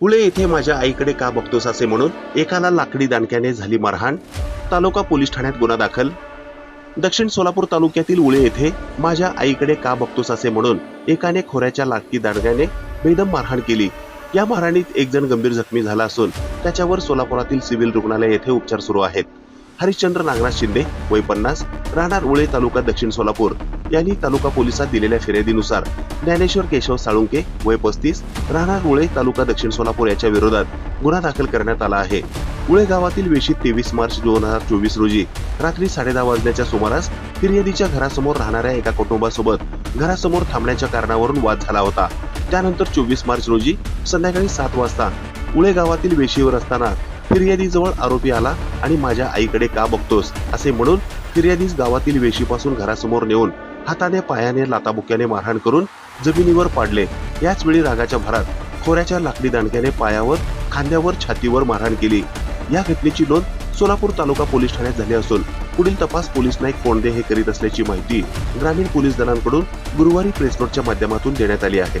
पुढे येथे माझ्या आईकडे का बघतोस असे म्हणून एकाला लाकडी दांडक्याने झाली मारहाण. तालुका पोलीस ठाण्यात गुन्हा दाखल. दक्षिण सोलापूर तालुक्यातील उळे येथे माझ्या आईकडे का बघतोस असे म्हणून एकाने खोऱ्याच्या लाकडी दांडग्याने बेदम मारहाण केली. या मारहाणीत एक जण गंभीर जखमी झाला असून त्याच्यावर सोलापुरातील सिव्हिल रुग्णालय येथे उपचार सुरू आहेत. हरिश्चंद्र नागनाथ शिंदे वय पन्नास राहणार उळे तालुका दक्षिण सोलापूर. यांनी तालुका पोलिसात दिलेल्या फिर्यादीनुसार ज्ञानेश्वर केशव साळुंके वय पस्तीस राहणार उळे तालुका दक्षिण सोलापूर याच्या विरोधात गुन्हा दाखल करण्यात आला आहे. उळे गावातील वेशीत तेवीस मार्च दोन हजार चोवीस रोजी रात्री साडेदहा वाजण्याच्या सुमारास फिर्यादीच्या घरासमोर राहणाऱ्या एका कुटुंबासोबत घरासमोर थांबण्याच्या कारणावरून वाद झाला होता. त्यानंतर चोवीस मार्च रोजी संध्याकाळी सात वाजता उळे गावातील वेशीवर असताना फिर्यादीजवळ आरोपी आला आणि माझ्या आईकडे का बघतोस? असे म्हणून फिर्यादीस गावातील वेशीपासून घरासमोर नेऊन हाताने पायाने लाताबुक्याने मारहाण करून जमिनीवर पाडले. याच वेळी रागाच्या भरात खोऱ्याच्या लाकडी दांडक्याने पायावर खांद्यावर छातीवर मारहाण केली. या घटनेची नोंद सोलापूर तालुका पोलीस ठाण्यात झाली असून पुढील तपास पोलीस नाईक कोंडे हे करीत असल्याची माहिती ग्रामीण पोलीस दलांकडून गुरुवारी प्रेस नोटच्या माध्यमातून देण्यात आली आहे.